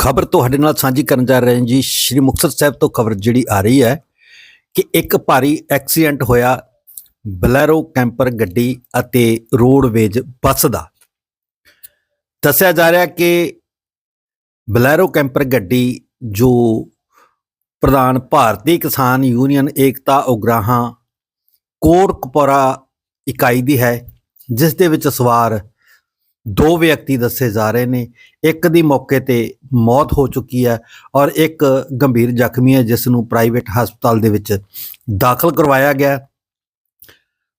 ਖਬਰ ਤੁਹਾਡੇ ਨਾਲ ਸਾਂਝੀ ਕਰਨ ਜਾ ਰਹੇ ਹਾਂ ਜੀ। ਸ਼੍ਰੀ ਮੁਕਤਸਰ ਸਾਹਿਬ ਤੋਂ ਖਬਰ ਜਿਹੜੀ ਆ ਰਹੀ ਹੈ ਕਿ ਇੱਕ ਭਾਰੀ ਐਕਸੀਡੈਂਟ ਹੋਇਆ ਬਲੈਰੋ ਕੈਂਪਰ ਗੱਡੀ ਅਤੇ ਰੋਡਵੇਜ ਬੱਸ ਦਾ। ਦੱਸਿਆ ਜਾ ਰਿਹਾ ਕਿ ਬਲੈਰੋ ਕੈਂਪਰ ਗੱਡੀ ਜੋ ਪ੍ਰਧਾਨ ਭਾਰਤੀ ਕਿਸਾਨ ਯੂਨੀਅਨ ਏਕਤਾ ਉਗਰਾਹਾਂ ਕੋਟਕਪੁਰਾ ਇਕਾਈ ਦੀ ਹੈ, ਜਿਸ ਦੇ ਵਿੱਚ ਸਵਾਰ ਦੋ ਵਿਅਕਤੀ ਦੱਸੇ ਜਾ ਰਹੇ ਨੇ। ਇੱਕ ਦੀ ਮੌਕੇ ਤੇ ਮੌਤ ਹੋ ਚੁੱਕੀ ਹੈ ਔਰ ਇੱਕ ਗੰਭੀਰ ਜ਼ਖਮੀ ਹੈ, ਜਿਸ ਨੂੰ ਪ੍ਰਾਈਵੇਟ ਹਸਪਤਾਲ ਦੇ ਵਿੱਚ ਦਾਖਲ ਕਰਵਾਇਆ ਗਿਆ।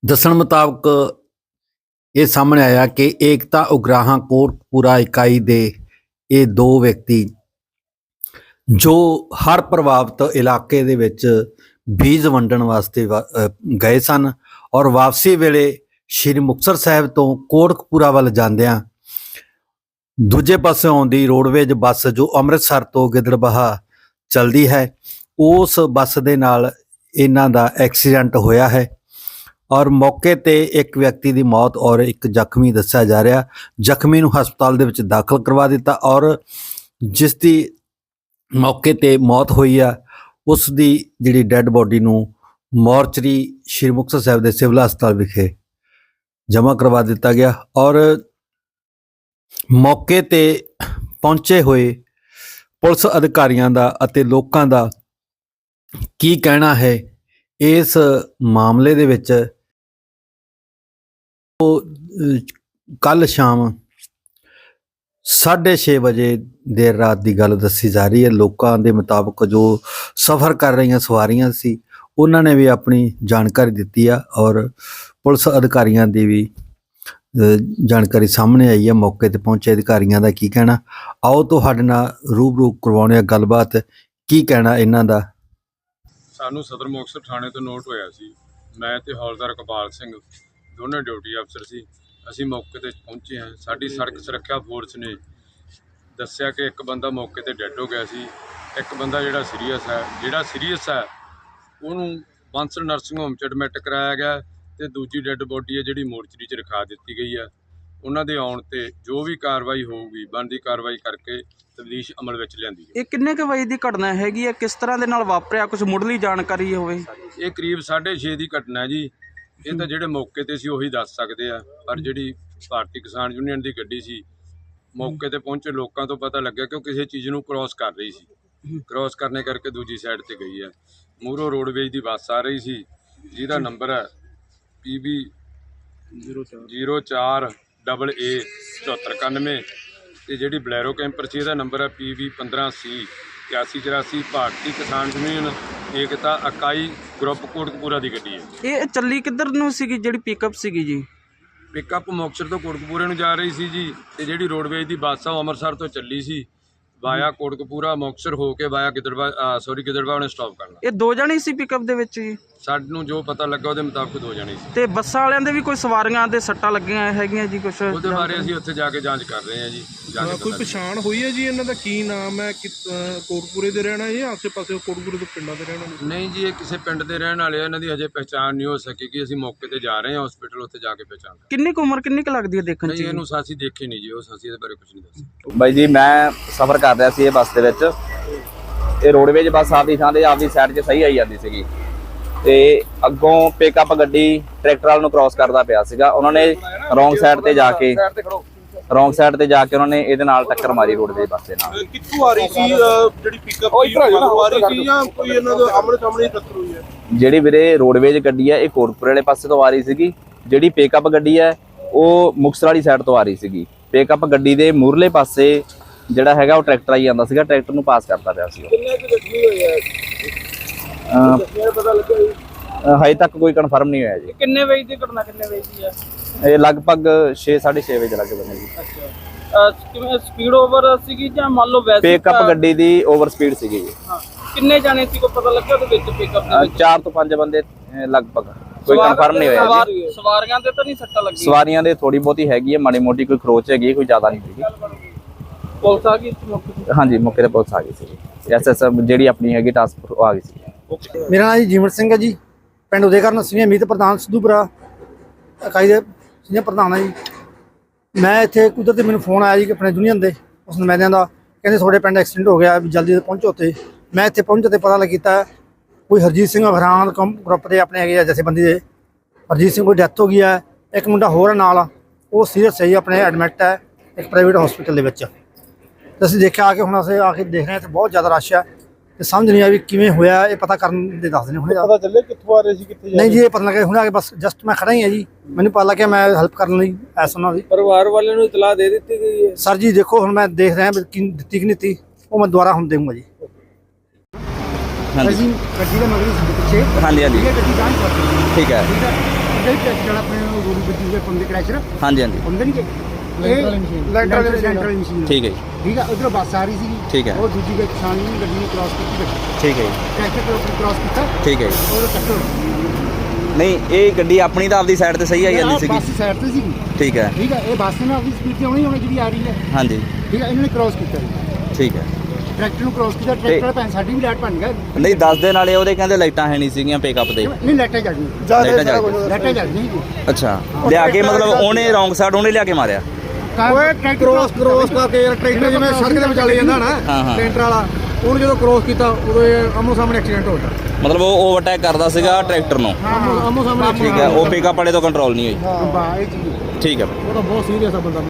ਦੱਸਣ ਮੁਤਾਬਕ ਇਹ ਸਾਹਮਣੇ ਆਇਆ ਕਿ ਏਕਤਾ ਉਗਰਾਹਾਂ ਕੋਟਪੂਰਾ ਇਕਾਈ ਦੇ ਇਹ ਦੋ ਵਿਅਕਤੀ, ਜੋ ਹਰ ਪ੍ਰਭਾਵਿਤ ਇਲਾਕੇ ਦੇ ਵਿੱਚ ਬੀਜ ਵੰਡਣ ਵਾਸਤੇ ਗਏ ਸਨ ਔਰ ਵਾਪਸੀ ਵੇਲੇ ਸ਼੍ਰੀ ਮੁਕਤਸਰ ਸਾਹਿਬ ਤੋਂ ਕੋਟਕਪੂਰਾ ਵੱਲ ਜਾਂਦਿਆਂ ਦੂਜੇ ਪਾਸੇ ਆਉਂਦੀ ਰੋਡਵੇਜ ਬੱਸ ਜੋ ਅੰਮ੍ਰਿਤਸਰ ਤੋਂ ਗਿੱਦੜਬਾਹਾ ਚਲਦੀ ਹੈ, ਉਸ ਬੱਸ ਦੇ ਨਾਲ ਇਹਨਾਂ ਦਾ ਐਕਸੀਡੈਂਟ ਹੋਇਆ ਹੈ ਔਰ ਮੌਕੇ ਤੇ ਇੱਕ ਵਿਅਕਤੀ ਦੀ ਮੌਤ ਔਰ ਇੱਕ ਜ਼ਖਮੀ ਦੱਸਿਆ ਜਾ ਰਿਹਾ। ਜ਼ਖਮੀ ਨੂੰ ਹਸਪਤਾਲ ਦੇ ਵਿੱਚ ਦਾਖਲ ਕਰਵਾ ਦਿੱਤਾ ਔਰ ਜਿਸ ਦੀ ਮੌਕੇ ਤੇ ਮੌਤ ਹੋਈ ਆ, ਉਸ ਦੀ ਜਿਹੜੀ ਡੈੱਡ ਬੋਡੀ ਨੂੰ ਮੋਰਚਰੀ ਸ਼੍ਰੀ ਮੁਕਤਸਰ ਸਾਹਿਬ ਦੇ ਸਿਵਲ ਹਸਪਤਾਲ ਵਿਖੇ ਜਮ੍ਹਾਂ ਕਰਵਾ ਦਿੱਤਾ ਗਿਆ ਔਰ ਮੌਕੇ ਤੇ ਪਹੁੰਚੇ ਹੋਏ ਪੁਲਿਸ ਅਧਿਕਾਰੀਆਂ ਦਾ ਅਤੇ ਲੋਕਾਂ ਦਾ ਕੀ ਕਹਿਣਾ ਹੈ ਇਸ ਮਾਮਲੇ ਦੇ ਵਿੱਚ? ਉਹ ਕੱਲ ਸ਼ਾਮ 6:30 ਵਜੇ ਦੇਰ ਰਾਤ ਦੀ ਗੱਲ ਦੱਸੀ ਜਾ ਰਹੀ ਹੈ। ਲੋਕਾਂ ਦੇ ਮੁਤਾਬਕ ਜੋ ਸਫ਼ਰ ਕਰ ਰਹੀਆਂ ਸਵਾਰੀਆਂ ਸੀ ਉਹਨਾਂ ਨੇ ਵੀ ਆਪਣੀ ਜਾਣਕਾਰੀ ਦਿੱਤੀ ਆ ਔਰ ਪੁਲਿਸ ਅਧਿਕਾਰੀਆਂ ਦੀ ਵੀ ਜਾਣਕਾਰੀ ਸਾਹਮਣੇ ਆਈ ਹੈ ਮੌਕੇ ਤੇ ਪਹੁੰਚੇ ਅਧਿਕਾਰੀਆਂ ਦਾ ਕੀ ਕਹਿਣਾ। ਆਓ ਤੁਹਾਡੇ ਨਾਲ ਰੂਬਰੂ ਕਰਵਾਉਣੇ ਆ ਗੱਲਬਾਤ। ਕੀ ਕਹਿਣਾ ਇਹਨਾਂ ਦਾ? ਸਾਨੂੰ ਸਦਰ ਮੁਕਤਸਰ ਥਾਣੇ ਤੋਂ ਨੋਟ ਹੋਇਆ ਸੀ। ਮੈਂ ਤੇ ਹੌਲਦਾਰ ਕਪਾਲ ਸਿੰਘ ਦੋਨੇ ਡਿਊਟੀ ਅਫਸਰ ਸੀ। ਅਸੀਂ ਮੌਕੇ ਤੇ ਪਹੁੰਚੇ ਹਾਂ। ਸਾਡੀ ਸੜਕ ਸੁਰੱਖਿਆ ਫੋਰਸ ਨੇ ਦੱਸਿਆ ਕਿ ਇੱਕ ਬੰਦਾ ਮੌਕੇ ਤੇ ਡੈੱਡ ਹੋ ਗਿਆ ਸੀ। ਇੱਕ ਬੰਦਾ ਜਿਹੜਾ ਸੀਰੀਅਸ ਹੈ, ਜਿਹੜਾ ਸੀਰੀਅਸ ਹੈ ਉਹਨੂੰ ਬਾਂਸਲ ਨਰਸਿੰਗ ਹੋਮ ਚ ਐਡਮਿਟ ਕਰਾਇਆ ਗਿਆ ਤੇ ਦੂਜੀ ਡੈੱਡ ਬੋਡੀ ਹੈ ਜਿਹੜੀ ਮੋਰਚਰੀ ਚ ਰਖਾ ਦਿੱਤੀ ਗਈ ਹੈ। ਉਹਨਾਂ ਦੇ ਆਉਣ ਤੇ ਜੋ ਵੀ ਕਾਰਵਾਈ ਹੋਊਗੀ ਬਣਦੀ ਕਾਰਵਾਈ ਕਰਕੇ ਤਬਦੀਸ਼ ਅਮਲ ਵਿੱਚ ਲਿਆਂਦੀ ਹੈ ਇਹ ਕਿੰਨੇ ਕੁ ਵਜੇ ਦੀ ਘਟਨਾ ਹੈਗੀ ਹੈ? ਕਿਸ ਤਰ੍ਹਾਂ ਦੇ ਨਾਲ ਵਾਪਰਿਆ? ਕੁਝ ਮੁੱਢਲੀ ਜਾਣਕਾਰੀ ਹੋਵੇ। ਇਹ ਕਰੀਬ 6:30 ਦੀ ਘਟਨਾ ਜੀ। ਇਹ ਤਾਂ ਜਿਹੜੇ ਮੌਕੇ ਤੇ ਸੀ ਉਹੀ ਦੱਸ ਸਕਦੇ ਆ। ਪਰ ਜਿਹੜੀ ਭਾਰਤੀ ਕਿਸਾਨ ਯੂਨੀਅਨ ਦੀ ਗੱਡੀ ਸੀ ਮੌਕੇ ਤੇ ਪਹੁੰਚੇ ਲੋਕਾਂ ਤੋਂ ਪਤਾ ਲੱਗਿਆ ਕਿ ਉਹ ਕਿਸੇ ਚੀਜ਼ ਨੂੰ ਕ੍ਰਾਸ ਕਰ ਰਹੀ ਸੀ। ਕ੍ਰਾਸ ਕਰਨੇ ਕਰਕੇ ਦੂਜੀ ਸਾਈਡ ਤੇ ਗਈ ਹੈ ਮੂਰੋ ਰੋਡਵੇਜ ਦੀ ਬੱਸ ਆ ਰਹੀ ਸੀ ਜਿਹਦਾ ਨੰਬਰ ਹੈ PB 04 ਡਬਲ ਏ 7491 ਤੇ ਜਿਹੜੀ ਬਲੈਰੋ ਕੈਂਪਰ ਸੀ ਇਹਦਾ ਨੰਬਰ ਹੈ PB 15C 8184 ਭਾਰਤੀ ਕਿਸਾਨ ਯੂਨੀਅਨ ਏਕਤਾ ਇਕਾਈ ਗਰੁੱਪ ਕੋਟਕਪੂਰਾ ਦੀ ਗੱਡੀ ਹੈ ਇਹ ਚੱਲੀ ਕਿੱਧਰ ਨੂੰ ਸੀਗੀ ਜਿਹੜੀ ਪਿਕਅਪ ਸੀਗੀ ਜੀ? ਪਿਕਅਪ ਮੁਕਤਸਰ ਤੋਂ ਕੋਟਕਪੂਰੇ ਨੂੰ ਜਾ ਰਹੀ ਸੀ ਜੀ ਤੇ ਜਿਹੜੀ ਰੋਡਵੇਜ ਦੀ ਬੱਸ ਆ ਉਹ ਅੰਮ੍ਰਿਤਸਰ ਤੋਂ ਚੱਲੀ ਸੀ। ਵਾਇਆ ਕੋਟਕਪੂਰਾ ਮੁਕਤਸਰ ਹੋ ਕੇ ਵਾਇਆ ਗਿੱਦੜਬਾ ਸੌਰੀ ਗਿੱਦੜਬਾ ਉਹਨੇ ਸਟਾਪ ਕਰਨਾ ਇਹ ਦੋ ਜਣੇ ਸੀ ਪਿਕਅਪ ਦੇ ਵਿੱਚ ਜੀ? ਸਾਨੂੰ ਜੋ ਪਤਾ ਲੱਗਾ ਉਹਦੇ ਮੁਤਾਬਕ ਦੋ ਜਣੇ ਸੀ। ਤੇ ਬੱਸਾਂ ਵਾਲਿਆਂ ਦੇ ਵੀ ਕੋਈ ਸਵਾਰੀਆਂ ਦੇ ਸੱਟਾਂ ਲੱਗੀਆਂ ਹੈਗੀਆਂ ਜੀ ਕੁਝ ਉਹਦੇ ਬਾਰੇ ਅਸੀਂ ਉੱਥੇ ਜਾ ਕੇ ਜਾਂਚ ਕਰ ਰਹੇ ਹਾਂ ਜੀ। ਜਾ ਕੇ ਕੋਈ ਪਤਾ ਪਛਾਣ ਹੋਈ ਹੈ ਜੀ ਇਹਨਾਂ ਦਾ? ਕੀ ਨਾਮ ਹੈ? ਕਿ ਕੋਟਪੂਰੇ ਦੇ ਰਹਿਣਾ ਜਾਂ ਆਸੇ-ਪਾਸੇ ਕੋਟਪੂਰੇ ਦੇ ਪਿੰਡਾਂ ਦੇ ਰਹਿਣ ਵਾਲੇ? ਨਹੀਂ ਜੀ ਇਹ ਕਿਸੇ ਪਿੰਡ ਦੇ ਰਹਿਣ ਵਾਲੇ ਆ। ਇਹਨਾਂ ਦੀ ਹਜੇ ਪਛਾਣ ਨਹੀਂ ਹੋ ਸਕੀ ਕਿ ਅਸੀਂ ਮੌਕੇ ਤੇ ਜਾ ਰਹੇ ਹਾਂ ਹਸਪੀਟਲ ਉੱਥੇ ਜਾ ਕੇ ਪਛਾਣ ਕਰਾਂਗੇ। ਕਿੰਨੀ ਕੁ ਉਮਰ ਕਿੰਨੀ ਕੁ ਲੱਗਦੀ ਹੈ ਦੇਖਣ 'ਚ? ਨਹੀਂ? ਇਹਨੂੰ ਸਾਸੀ ਦੇਖੀ ਨਹੀਂ ਜੀ ਉਹ ਸਾਸੀ ਦੇ ਬਾਰੇ ਕੁਝ ਨਹੀਂ ਦੱਸਿਆ ਬਾਈ ਜੀ ਮੈਂ ਸਫ਼ਰ ਕਰ ਰਿਹਾ ਸੀ ਇਹ ਬੱਸ ਦੇ ਵਿੱਚ। ਇਹ ਰੋਡਵੇਜ ਬੱਸ ਆਪਦੀ ਥਾਂ ਤੇ ਆਪਦੀ ਸਾਈਡ 'ਚ ਸਹੀ ਆਈ ਜਾਂਦੀ ਸੀਗੀ। ਤੇ ਅੱਗੋਂ ਪਿਕਅਪ ਗੱਡੀ ਟਰੈਕਟਰ ਵਾਲ ਨੂੰ ਕ੍ਰਾਸ ਕਰਦਾ ਪਿਆ ਸੀਗਾ। ਉਹਨਾਂ ਨੇ ਰੋਂਗ ਸਾਈਡ ਤੇ ਜਾ ਕੇ ਰੋਂਗ ਸਾਈਡ ਤੇ ਜਾ ਕੇ ਉਹਨਾਂ ਨੇ ਇਹਦੇ ਨਾਲ ਟੱਕਰ ਮਾਰੀ ਬੱਸ ਦੇ ਨਾਲ। ਕਿੱਥੋਂ ਆ ਰਹੀ ਸੀ ਜਿਹੜੀ ਪਿਕਅਪ ਆ ਰਹੀ ਸੀ ਜਾਂ ਕੋਈ ਇਹਨਾਂ ਦਾ ਆਮਣੇ ਸਾਹਮਣੇ ਟੱਕਰ ਹੋਈ ਹੈ? ਜਿਹੜੀ ਵੀਰੇ ਰੋਡਵੇਜ ਗੱਡੀ ਹੈ ਇਹ ਕੋਟਪੁਰੇ ਵਾਲੇ ਪਾਸੇ ਤੋਂ ਆ ਰਹੀ ਸੀਗੀ। ਜਿਹੜੀ ਪਿਕਅਪ ਗੱਡੀ ਹੈ ਉਹ ਮੁਕਤਸਰ ਵਾਲੀ ਸਾਈਡ ਤੋਂ ਆ ਰਹੀ ਸੀਗੀ। ਪਿਕਅਪ ਗੱਡੀ ਦੇ ਮੂਰਲੇ ਪਾਸੇ ਜਿਹੜਾ ਹੈਗਾ ਉਹ ਟਰੈਕਟਰ ਆਈ ਜਾਂਦਾ ਸੀਗਾ ਟਰੈਕਟਰ ਨੂੰ ਪਾਸ ਕਰਦਾ ਪਿਆ ਸੀ ਕਿੰਨੇ ਕੁ ਜ਼ਖਮੀ ਹੋਏ ਆ ਪਤਾ ਲੱਗਾ ਹਜੇ ਤੱਕ ਕੋਈ ਕਨਫਰਮ ਨਹੀਂ ਹੋਇਆ ਜੀ। ਕਿੰਨੇ ਵਜੇ ਦੀ ਘਟਨਾ ਕਿੰਨੇ ਵਜੇ ਦੀ ਹੈ? ਇਹ ਲਗਭਗ 6 6:30 ਵਜੇ ਲੱਗੇ ਬਣੇ ਜੀ। ਕਿਵੇਂ ਸਪੀਡ ਓਵਰ ਸੀਗੀ ਜਾਂ ਮੰਨ ਲਓ ਵੈਸੇ ਪਿਕਅਪ ਗੱਡੀ ਦੀ ਓਵਰ ਸਪੀਡ ਸੀਗੀ ਜੀ। ਕਿੰਨੇ ਜਾਣੇ ਸੀ ਕੋਈ ਪਤਾ ਲੱਗਿਆ ਉਹਦੇ ਵਿੱਚ ਪਿਕਅਪ ਅਹ ਚਾਰ ਤੋਂ ਪੰਜ ਬੰਦੇ ਅਹ ਲਗਭਗ। ਕੋਈ ਕਨਫਰਮ ਨਹੀਂ ਹੋਇਆ ਜੀ। ਸਵਾਰੀਆਂ ਦੇ ਤਾਂ ਨਹੀਂ ਸੱਟਾਂ ਲੱਗੀਆਂ? ਸਵਾਰੀਆਂ ਦੇ ਥੋੜੀ ਬਹੁਤੀ ਹੈਗੀ ਹੈ ਮਾੜੀ ਮੋਟੀ ਕੋਈ ਖਰੋਚ ਹੈਗੀ ਹੈ, ਕੋਈ ਜ਼ਿਆਦਾ ਨਹੀਂ ਹੈਗੀ ਪੁਲਿਸ ਆ ਗਈ ਤੇ? ਹਾਂਜੀ ਮੌਕੇ ਤੇ ਪੁਲਿਸ ਆ ਗਈ ਸੀ ਐਸਐਸ ਜਿਹੜੀ ਆਪਣੀ ਹੈਗੀ ਟਾਸਕ ਫੋਰਸ ਆ ਗਈ ਸੀ ਮੇਰਾ ਨਾਮ ਜੀ ਜੀਵਨ ਸਿੰਘ ਹੈ ਜੀ। ਪਿੰਡ ਉਦੇਕਰਨ ਸਿੰਘ ਮੀਤ ਪ੍ਰਧਾਨ ਸਿੱਧੂਪੁਰਾ ਇਕਾਈ ਦੇ ਸਿੰਘ ਪ੍ਰਧਾਨ ਹੈ ਜੀ। ਮੈਂ ਇੱਥੇ ਕੁਦਰਤੀ ਮੈਨੂੰ ਫੋਨ ਆਇਆ ਜੀ ਕਿ ਆਪਣੇ ਯੂਨੀਅਨ ਦੇ ਉਸ ਨੁਮਾਇੰਦਿਆਂ ਦਾ, ਕਹਿੰਦੇ ਤੁਹਾਡੇ ਪਿੰਡ ਐਕਸੀਡੈਂਟ ਹੋ ਗਿਆ, ਵੀ ਜਲਦੀ ਪਹੁੰਚੋ ਉੱਥੇ। ਮੈਂ ਇੱਥੇ ਪਹੁੰਚ ਤੇ ਪਤਾ ਲੱਗ ਕੀਤਾ ਕੋਈ ਹਰਜੀਤ ਸਿੰਘ ਅਫਰਾਨ ਗਰੁੱਪ ਦੇ ਆਪਣੇ ਹੈਗੇ ਆ ਜਥੇਬੰਦੀ ਦੇ। ਹਰਜੀਤ ਸਿੰਘ ਕੋਈ ਡੈਥ ਹੋ ਗਈ ਹੈ ਇੱਕ ਮੁੰਡਾ ਹੋਰ ਹੈ ਨਾਲ, ਉਹ ਸੀਰੀਅਸ ਹੈ ਜੀ, ਆਪਣੇ ਐਡਮਿਟ ਹੈ ਇੱਕ ਪ੍ਰਾਈਵੇਟ ਹਸਪੀਟਲ ਦੇ ਵਿੱਚ। ਤੇ ਅਸੀਂ ਦੇਖਿਆ ਆ ਕੇ ਹੁਣ ਅਸੀਂ ਆ ਕੇ ਦੇਖ ਰਹੇ ਹਾਂ, ਇੱਥੇ ਬਹੁਤ ਜ਼ਿਆਦਾ ਰਸ਼ ਹੈ ਤੇ ਸਮਝ ਨਹੀਂ ਆ ਵੀ ਕਿਵੇਂ ਹੋਇਆ ਇਹ ਪਤਾ ਕਰਨ ਦੇ ਦੱਸ ਨੇ ਹੁਣੇ ਪਤਾ ਚੱਲੇ ਕਿੱਥੋਂ ਆ ਰਹੇ ਸੀ ਕਿੱਥੇ ਨਹੀਂ ਜੀ ਇਹ ਪਤਾ ਲੱਗਾ ਹੁਣ ਆ ਕੇ ਬਸ ਜਸਟ ਮੈਂ ਖੜਾ ਹੀ ਹਾਂ ਜੀ। ਮੈਨੂੰ ਪਤਾ ਲੱਗਿਆ ਮੈਂ ਹੈਲਪ ਕਰਨ ਲਈ ਐਸ ਉਹਨਾਂ ਦੀ। ਪਰਿਵਾਰ ਵਾਲਿਆਂ ਨੂੰ ਇਤਲਾਹ ਦੇ ਦਿੱਤੀ ਗਈ ਹੈ? ਸਰ ਜੀ ਦੇਖੋ ਹੁਣ ਮੈਂ ਦੇਖ ਰਿਹਾ ਕੀ ਦਿੱਤੀ ਕਿ ਨਹੀਂ ਦਿੱਤੀ ਉਹ ਮੈਂ ਦੁਬਾਰਾ ਹੁਣ ਦੇਵਾਂਗਾ ਜੀ। ਹਾਂਜੀ। ਗੱਡੀ ਦਾ ਮਗਰ ਸਾਡੇ ਪਿੱਛੇ। ਹਾਂਜੀ ਹਾਂਜੀ। ਠੀਕ ਹੈ ਜਿਹੜੀ ਆਪਣੇ ਗੋਲੀ ਬੱਜੀ ਹੋਏ ਪੰਦੇ ਕ੍ਰੈਸ਼ਰ। ਹਾਂਜੀ ਹਾਂਜੀ। ਹੁੰਦੇ ਨਹੀਂ ਇਹ ਲੈਂਟਰ ਸੈਂਟਰਲ ਮਸ਼ੀਨ ਠੀਕ ਹੈ ਜੀ। ਠੀਕ ਹੈ ਉਧਰੋਂ ਬੱਸ ਆ ਰਹੀ ਸੀ ਠੀਕ ਹੈ। ਉਹ ਦੂਜੀ ਦੇ ਕਿਸਾਨ ਨੇ ਗੱਡੀ ਨੂੰ ਕ੍ਰਾਸ ਕੀਤੀ ਠੀਕ ਹੈ ਜੀ। ਟਰੈਕਟਰ ਤੋਂ ਕ੍ਰਾਸ ਕੀਤਾ। ਠੀਕ ਹੈ ਜੀ। ਉਹ ਟੱਕਰ ਨਹੀਂ ਇਹ ਗੱਡੀ ਆਪਣੀ ਤਾਂ ਆਪਦੀ ਸਾਈਡ ਤੇ ਸਹੀ ਆਈ ਜਾਂਦੀ ਸੀਗੀ। ਬੱਸ ਸਾਈਡ ਤੇ ਸੀਗੀ। ਠੀਕ ਹੈ। ਠੀਕ ਹੈ ਇਹ ਬੱਸ ਨੇ ਆਪਣੀ ਸਪੀਡ ਤੇ ਆਉਣੀ ਹੋਣੀ ਜਿਹੜੀ ਆ ਰਹੀ ਹੈ। ਹਾਂਜੀ। ਠੀਕ ਹੈ ਇਹਨਾਂ ਨੇ ਕ੍ਰਾਸ ਕੀਤਾ ਜੀ। ਠੀਕ ਹੈ। ਟਰੈਕਟਰ ਨੂੰ ਕ੍ਰਾਸ ਕੀਤਾ ਟਰੈਕਟਰ ਭੈਣ ਸਾਡੀ ਵੀ ਲਾਈਟ ਬਣ ਗਿਆ। ਨਹੀਂ ਦੱਸ ਦੇ ਨਾਲੇ ਉਹਦੇ ਕਹਿੰਦੇ ਲਾਈਟਾਂ ਹੈ ਨਹੀਂ ਸੀਗੀਆਂ ਪਿਕਅਪ ਦੇ। ਨਹੀਂ ਲਾਈਟਾਂ ਜਲ ਗਈਆਂ ਲਾਈਟਾਂ ਜਲ ਗਈਆਂ। ਲਾਈਟਾਂ ਜਲ ਗਈਆਂ ਅੱਛਾ। ਲਿਆ ਕੇ ਮਤਲਬ ਉਹਨੇ ਰੌਂਗ ਸਾਈਡ ਉਹਨੇ ਲਿਆ ਕੇ ਮਾਰਿਆ? ਓਏ ਕ੍ਰੋਸ ਕ੍ਰੋਸ ਕਰਕੇ ਯਾਰ ਟਰੈਕਟਰ ਜਿਵੇਂ ਸੜਕ ਦੇ ਵਿਚਾਲੇ ਜਾਂਦਾ ਨਾ ਹਾਂ, ਵਾਲਾ ਉਹਨੂੰ ਜਦੋਂ ਕ੍ਰੋਸ ਕੀਤਾ ਉਦੋਂ ਇਹ ਆਮੋ ਸਾਹਮਣੇ ਐਕਸੀਡੈਂਟ ਹੋ ਗਿਆ। ਮਤਲਬ ਉਹ ਓਵਰਟੇਕ ਕਰਦਾ ਸੀਗਾ ਟਰੈਕਟਰ ਨੂੰ। ਆਮੋ ਆਮੋ ਸਾਹਮਣੇ ਠੀਕ ਹੈ ਉਹ ਪਿਕਅਪ ਵਾਲੇ ਤੋਂ ਕੰਟਰੋਲ ਨਹੀਂ ਹੋਈ। ਹਾਂ ਬਾ ਇਹ ਚੀਜ਼ ਠੀਕ ਹੈ। ਉਹ ਤਾਂ ਬਹੁਤ ਸੀਰੀਅਸ ਆ ਬੰਦਾ।